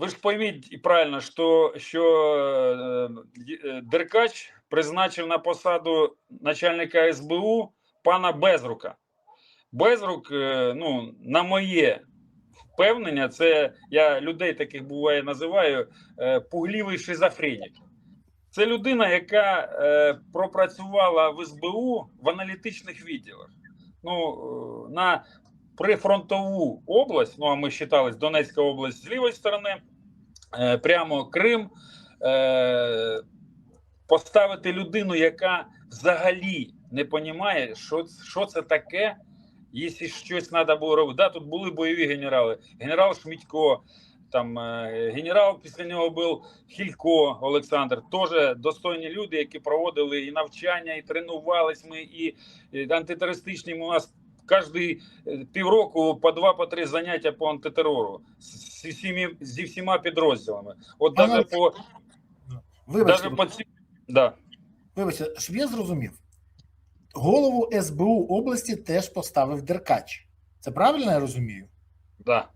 ви ж пойміть правильно, що, що е, е, Деркач призначив на посаду начальника СБУ пана Безрука. Безрук, е, ну, на моє впевнення, це я людей таких буває називаю е, пуглівий шизофренік. Це людина, яка е, пропрацювала в СБУ в аналітичних відділах. Ну, е, на прифронтову область, ну а ми вважали, Донецька область з лівої сторони, прямо Крим, е, поставити людину, яка взагалі не розуміє, що, що це таке, якщо щось треба було робити. Да, тут були бойові генерали. Генерал Шмідько, там е, генерал після нього був Хілько Олександр. Теж достойні люди, які проводили і навчання, і тренувались ми, і антитерористичні у нас. Кожний е, півроку по два по три заняття по антитерору з, всіми, зі всіма підрозділами. От Пане навіть по, Вибачте, даже по ці... да. вибачте, щоб я зрозумів. Голову СБУ області теж поставив Деркач. Це правильно я розумію? Да.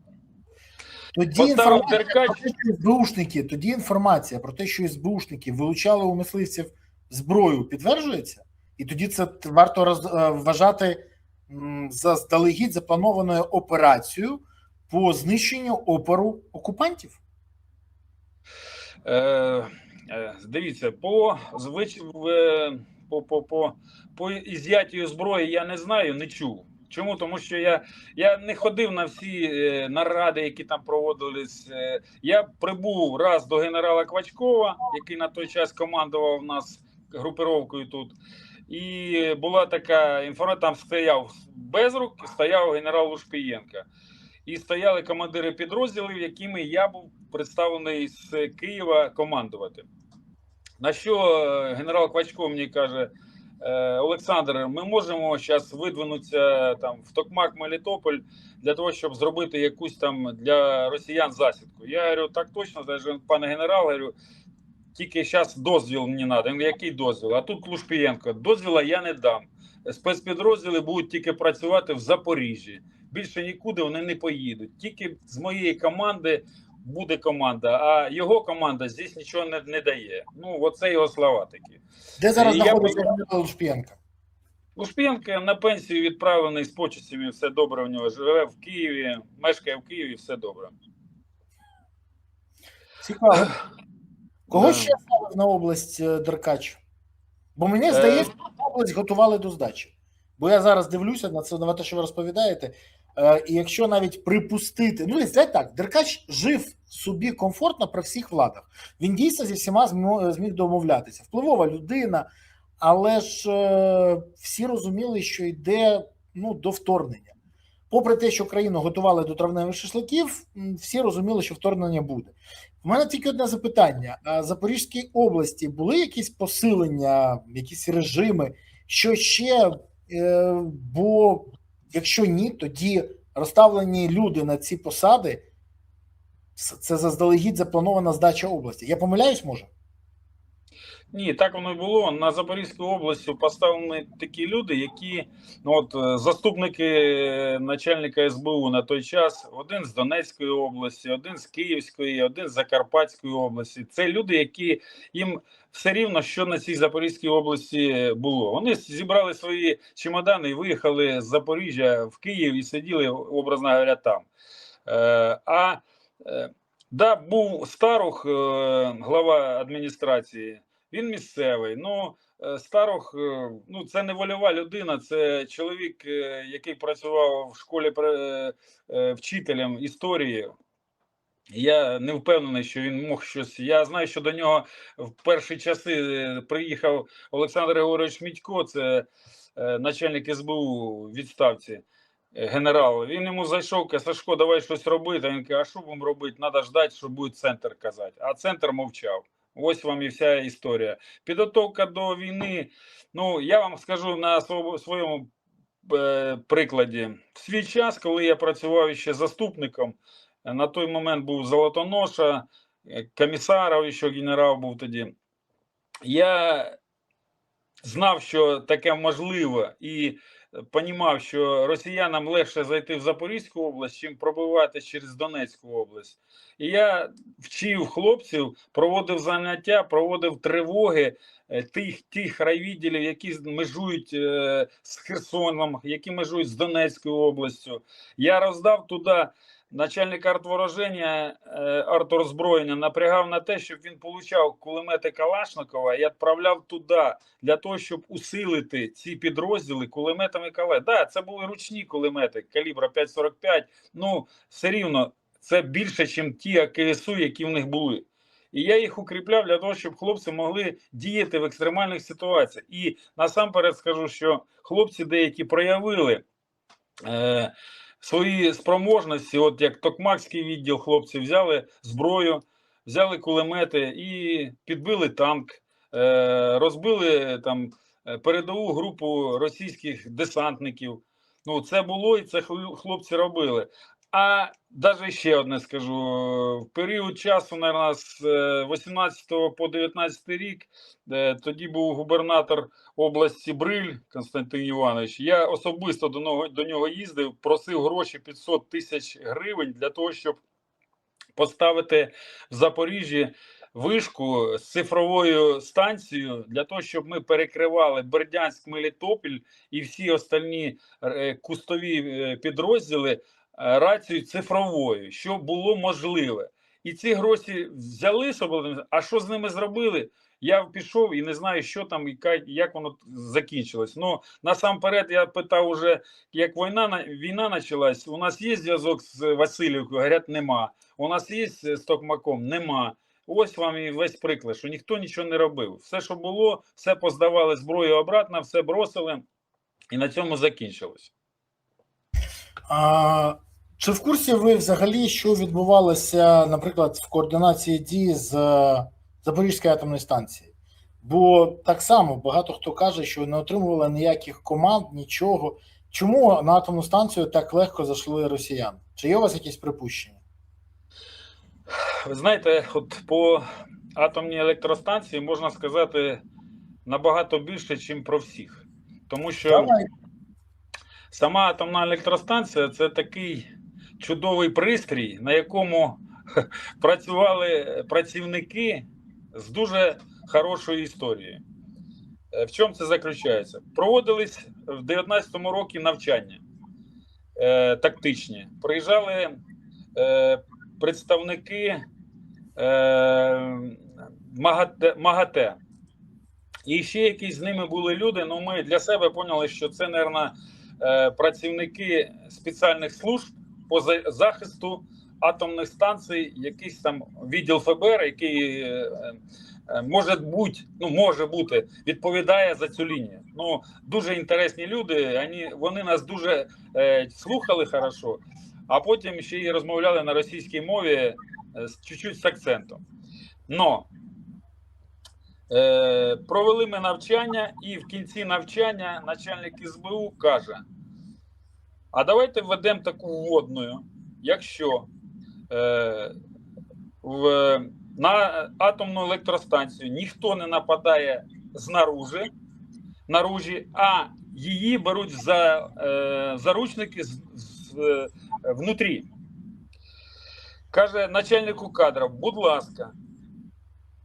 Тоді інформація Деркач. про те, що СБУшники, тоді інформація про те, що СБУшники вилучали у мисливців зброю, підтверджується, і тоді це варто роз, е, вважати заздалегідь запланованою операцією по знищенню опору окупантів. Е, е, дивіться, по звич... е, по, по, по, по ізяттю зброї я не знаю, не чув. Чому? Тому що я, я не ходив на всі е, наради, які там проводились. Е, я прибув раз до генерала Квачкова, який на той час командував нас групировкою тут. І була така інформація, там стояв Безрук, стояв генерал Лушпієнко. І стояли командири підрозділів, якими я був представлений з Києва командувати. На що е, генерал Квачко мені каже: «Е, Олександр, ми можемо зараз видвинутися там в Токмак, Мелітополь для того, щоб зробити якусь там для росіян засідку. Я говорю, так точно, пане генерал, говорю, тільки зараз дозвіл мені треба. Який дозвіл? А тут Лушпієнко, дозвіла я не дам. Спецпідрозділи будуть тільки працювати в Запоріжжі. Більше нікуди вони не поїдуть. Тільки з моєї команди буде команда, а його команда здесь нічого не, не дає. Ну, оце його слова такі. Де зараз я знаходиться би- Генерал Лушпієнко? На пенсію відправлений з почестями, все добре в нього. Живе в Києві, мешкає в Києві, все добре. Цікаво. Кого ще ставив на область е, Деркач? Бо мені Е. здається, що область готували до здачі. Бо я зараз дивлюся на це на те, що ви розповідаєте. Е, і якщо навіть припустити, ну знаєте так, Деркач жив собі комфортно при всіх владах. Він дійсно зі всіма зміг домовлятися. Впливова людина, але ж всі розуміли, що йде ну, до вторгнення. Попри те, що країну готували до травневих шашликів, всі розуміли, що вторгнення буде. У мене тільки одне запитання: а Запорізькій області були якісь посилення, якісь режими, що ще? Е, бо якщо ні, тоді розставлені люди на ці посади це заздалегідь запланована здача області. Я помиляюсь, може? Ні, так воно і було. На Запорізьку область поставлені такі люди, які ну от е, заступники е, начальника СБУ на той час, один з Донецької області, один з Київської, один з Закарпатської області. Це люди, які їм все рівно, що на цій Запорізькій області було. Вони зібрали свої чемодани і виїхали з Запоріжжя в Київ і сиділи, образно говоря, там. Е, а е, да, був Старух, е, глава адміністрації. Він місцевий. Ну, е, Старох, е, ну це не вольова людина, це чоловік, е, який працював в школі вчителем історії. Я не впевнений, що він мог щось. Я знаю, що до нього в перші часи приїхав Олександр Григорович Мідько, це начальник СБУ відставці. Генерал, він йому зайшов, каже, Сашко, давай щось робити. А він каже, а що будемо робити? Треба ждати, що буде центр казати. А центр мовчав. Ось вам і вся історія. Підготовка до війни. Ну, я вам скажу на своєму е, прикладі. В свій час, коли я працював ще заступником, е, на той момент був Золотоноша, е, комісаров, ще генерал був тоді. Я знав, що таке можливо, і понімав, що росіянам легше зайти в Запорізьку область, чим пробивати через Донецьку область. І я вчив хлопців, проводив заняття, проводив тривоги е, тих тих райвідділів, які межують е, з Херсоном, які межують з Донецькою областю. Я роздав туди начальника артвороження, е, арторозброєння, напрягав на те, щоб він получав кулемети Калашникова і відправляв туди для того, щоб усилити ці підрозділи кулеметами Кале. Да, це були ручні кулемети калібра 5,45. Ну, все рівно це більше, ніж ті АКСУ, які в них були. І я їх укріпляв для того, щоб хлопці могли діяти в екстремальних ситуаціях. І насамперед скажу, що хлопці деякі проявили е, свої спроможності, от як Токмакський відділ, хлопці взяли зброю, взяли кулемети і підбили танк, е, розбили там е, передову групу російських десантників. Ну, це було і це хлопці робили. А навіть ще одне скажу: в період часу, наверное, з е, 18 по 19 рік, е, тоді був губернатор області Бриль Константин Іванович. Я особисто до нього, до нього їздив, просив гроші 500 тисяч гривень для того, щоб поставити в Запоріжжі вишку з цифровою станцією для того, щоб ми перекривали Бердянськ, Мелітопіль і всі остальні е, кустові е, підрозділи е, рацією цифровою, що було можливе. І ці гроші взяли собі, а що з ними зробили? Я пішов і не знаю, що там і як воно закінчилось. Ну насамперед, я питав уже, як війна на- війна почалась. У нас є зв'язок з Васильівкою? Говорять, нема. У нас є з Токмаком? Нема. Ось вам і весь приклад, що ніхто нічого не робив. Все, що було, все поздавали зброю обратно, все бросили, і на цьому закінчилось. А, чи в курсі ви взагалі, що відбувалося, наприклад, в координації дій з е, Запорізької атомної станції? Бо так само багато хто каже, що не отримували ніяких команд, нічого. Чому на атомну станцію так легко зайшли росіяни? Чи є у вас якісь припущення? Ви знаєте, от по атомній електростанції можна сказати набагато більше, ніж про всіх. Тому що Давай. Сама атомна електростанція це такий чудовий пристрій, на якому працювали працівники з дуже хорошою історією. Е, В чому це заключається? Проводились в 19-му році навчання е, тактичні. Приїжджали е, представники е, МАГАТЕ, МАГАТЕ. І ще якісь з ними були люди. Ну, ми для себе поняли, що це, мабуть, працівники спеціальних служб по захисту атомних станцій, якийсь там відділ ФБР, який е, е, може бути, ну може бути, відповідає за цю лінію. Ну дуже інтересні люди. Вони, вони нас дуже е, слухали хорошо, а потім ще й розмовляли на російській мові е, з чуть-чуть з акцентом. Но е, провели ми навчання, і в кінці навчання начальник СБУ каже: а давайте введемо таку вводною, якщо е, в, на атомну електростанцію ніхто не нападає знаружи, наружі, а її беруть за е, заручники з, з, е, внутрі. Каже начальнику кадрів, будь ласка,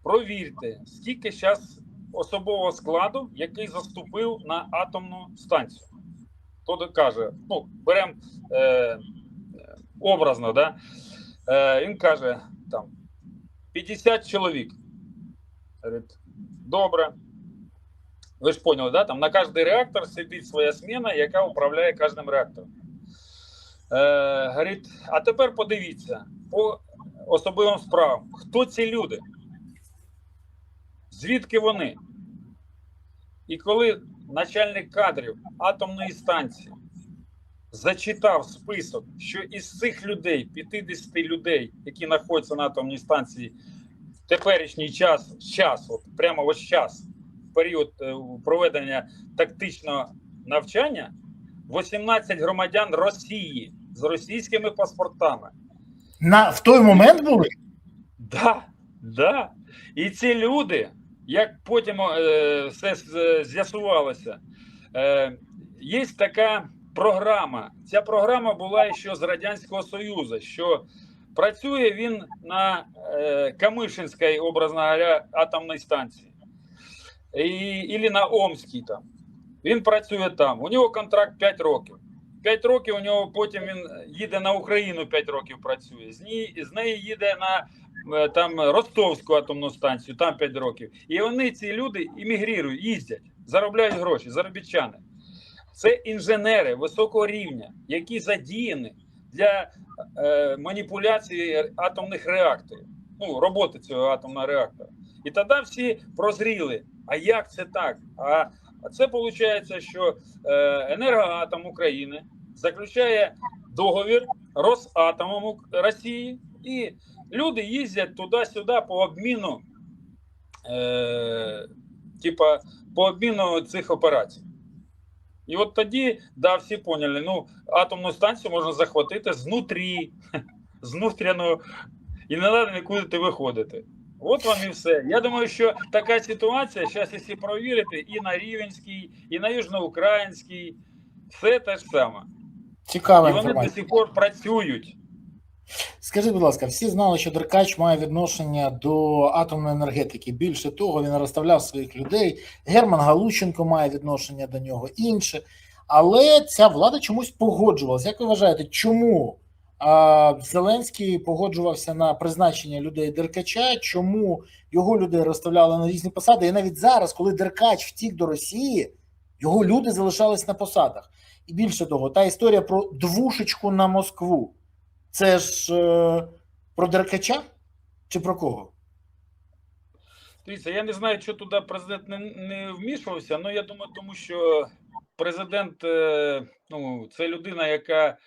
провірте, скільки зараз особового складу, який заступив на атомну станцію. Хто каже, ну, беремо е, образно, да? е, він каже, там 50 чоловік. Добре. Ви ж поняли, да? Там на кожний реактор сидить своя зміна, яка управляє кожним реактором. Е, говорить, а тепер подивіться по особливим справам, хто ці люди? Звідки вони? І коли начальник кадрів атомної станції зачитав список, що із цих людей, 50 людей, які знаходяться на атомній станції в теперішній час, час, от прямо ось час, період е, проведення тактичного навчання, 18 громадян Росії з російськими паспортами. На, в той момент були? Да, да. І ці люди, як потім е, все з'ясувалося, е, є така програма. Ця програма була ще з Радянського Союзу, що працює він на е, Камишинській, образно говоря, атомній станції. І, на Омській там. Він працює там. У нього контракт 5 років. 5 років у нього потім він їде на Україну 5 років працює. З, ній, з неї їде на там Ростовську атомну станцію, там 5 років. І вони, ці люди, іммігрірують, їздять, заробляють гроші, заробітчани. Це інженери високого рівня, які задіяні для е, маніпуляції атомних реакторів, ну, роботи цього атомного реактора. І тоді всі прозріли. А як це так? А це виходить, що е, енергоатом України заключає договір Росатомом Росії, і люди їздять туди-сюди по обміну, е, типа, по обміну цих операцій. І от тоді, да, всі поняли, ну, атомну станцію можна захватити знутрі, з внутрішнього, і не треба нікуди виходити. От вам і все. Я думаю, що така ситуація, зараз, якщо провірити, і на Рівенській, і на Южноукраїнській, все те ж саме. Цікава І вони до сих пор працюють. Скажіть, будь ласка, всі знали, що Деркач має відношення до атомної енергетики. Більше того, він розставляв своїх людей. Герман Галущенко має відношення до нього інше. Але ця влада чомусь погоджувалася. Як ви вважаєте, чому а, Зеленський погоджувався на призначення людей Деркача? Чому його людей розставляли на різні посади? І навіть зараз, коли Деркач втік до Росії, його люди залишались на посадах. І більше того, та історія про двушечку на Москву. Це ж е, про Деркача чи про кого? Дивіться, я не знаю, що туди президент не, не вмішувався, але я думаю, тому що президент е, ну, це людина, яка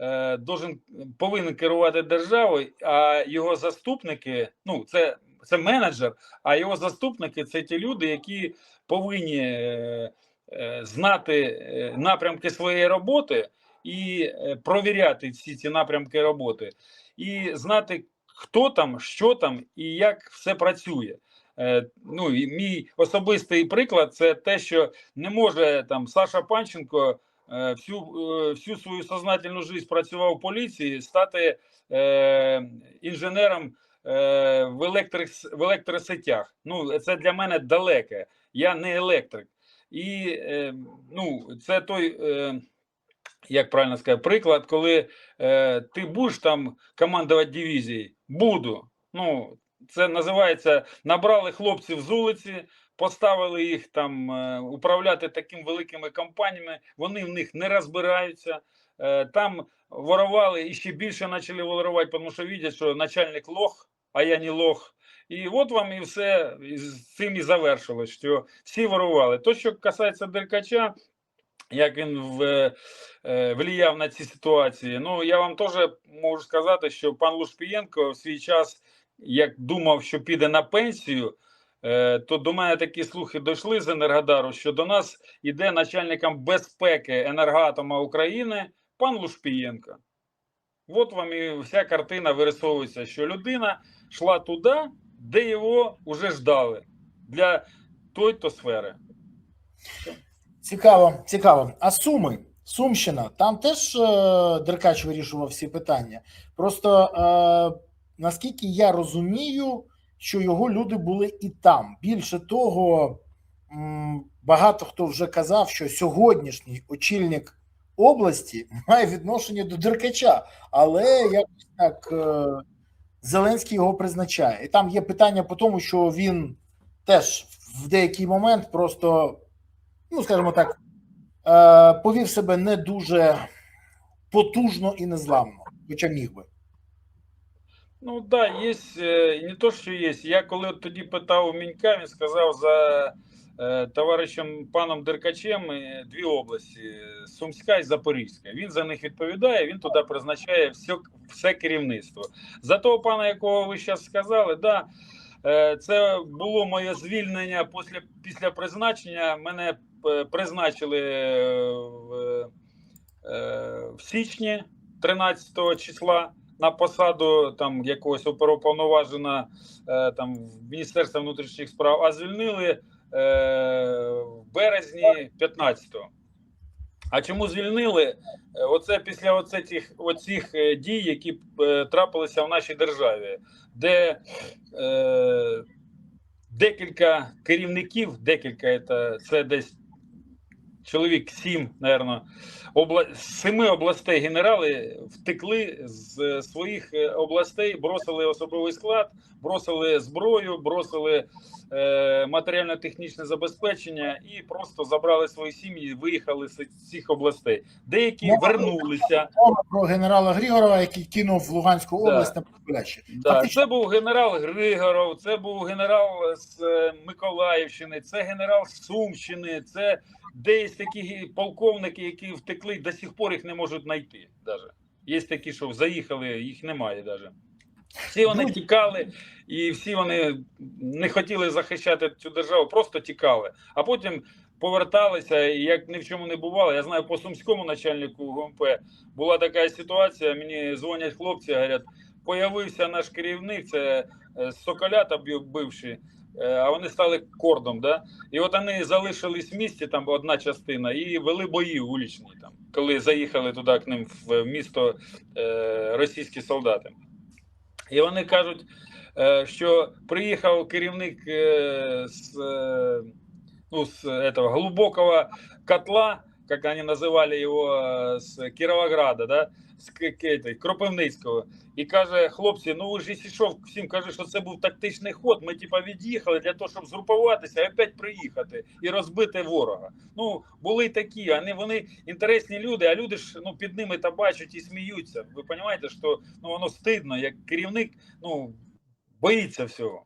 е, должен, повинен керувати державою, а його заступники, ну, це, це менеджер, а його заступники це ті люди, які повинні е, е, знати е, напрямки своєї роботи і е, провіряти всі ці напрямки роботи, і знати, хто там, що там і як все працює. Е, ну, і мій особистий приклад це те, що не може там Саша Панченко е, всю, всю свою сознательну життя працював в поліції, стати е, інженером е, в, електрик, в електросетях. Ну, це для мене далеке. Я не електрик. І е, ну, це той. Е, як правильно сказати, приклад, коли е, ти будеш там командувати дивізією, буду. Ну, це називається набрали хлопців з вулиці, поставили їх там е, управляти такими великими компаніями. Вони в них не розбираються. Е, там ворували і ще більше почали ворувати, тому що бачать, що начальник лох, а я не лох. І от вам і все з цим і завершилось, що всі ворували. То, що касається Деркача, як він в, е, влияв на ці ситуації. Ну я вам теж можу сказати, що пан Лушпієнко в свій час, як думав, що піде на пенсію, е, то до мене такі слухи дійшли з Енергодару, що до нас іде начальником безпеки енергоатома України пан Лушпієнко. От вам і вся картина вирисовується, що людина йшла туди, де його вже ждали для той-то сфери. Цікаво, цікаво. А Суми, Сумщина, там теж е, Деркач вирішував всі питання. Просто е, наскільки я розумію, що його люди були і там. Більше того, м, багато хто вже казав, що сьогоднішній очільник області має відношення до Деркача, але якось так е, Зеленський його призначає. І там є питання по тому, що він теж в деякий момент просто ну, скажімо так, е, повів себе не дуже потужно і незламно, хоча міг би. Ну да, є е, не то, що є. Я коли тоді питав у Мінька, він сказав за е, товаришем паном Деркачем дві області: Сумська і Запорізька. Він за них відповідає, він туди призначає все, все керівництво. За того пана, якого ви зараз сказали, да, це було моє звільнення після, після призначення. Мене призначили е, в, е, в січні 13 числа на посаду там якогось оперуповноважена е, там в Міністерства внутрішніх справ, а звільнили е, в березні 15-го. А чому звільнили? Е, Оце після оцих, оцих е, дій, які е, трапилися в нашій державі, де е, декілька керівників, декілька це десь чоловік сім, напевно, обла... семи областей генерали втекли з своїх е, областей, бросили особовий склад, бросили зброю, бросили е, матеріально-технічне забезпечення і просто забрали свої сім'ї, виїхали з цих областей. Деякі Ну, вернулися. Про генерала Григорова, який кинув в Луганську Да. область на Подляще. Да, це був генерал Григоров, це був генерал з е, Миколаївщини, це генерал з Сумщини, це десь такі полковники, які втекли, до сих пор їх не можуть знайти. Даже. Є такі, що заїхали, їх немає навіть. Всі вони тікали, і всі вони не хотіли захищати цю державу, просто тікали. А потім поверталися, і як ні в чому не бувало. Я знаю, по сумському начальнику ГУМП була така ситуація. Мені дзвонять хлопці, говорять, появився наш керівник, це е, Соколята бив- бивший, а вони стали кордом. Да? І от вони залишились в місті, там одна частина, і вели бої вуличні, там, коли заїхали туди к ним в місто е, російські солдати. І вони кажуть, е, що приїхав керівник е, з, е, ну, з этого глубокого котла, как они называли его, е, з Кіровограда, да? з Кропивницького, і каже: хлопці, ну ви ж всім каже, що це був тактичний ход. Ми типа від'їхали для того, щоб згрупуватися, і опять приїхати і розбити ворога. Ну були такі, вони, вони інтересні люди, а люди ж ну під ними та бачать і сміються. Ви розумієте, що ну воно стидно, як керівник ну боїться всього.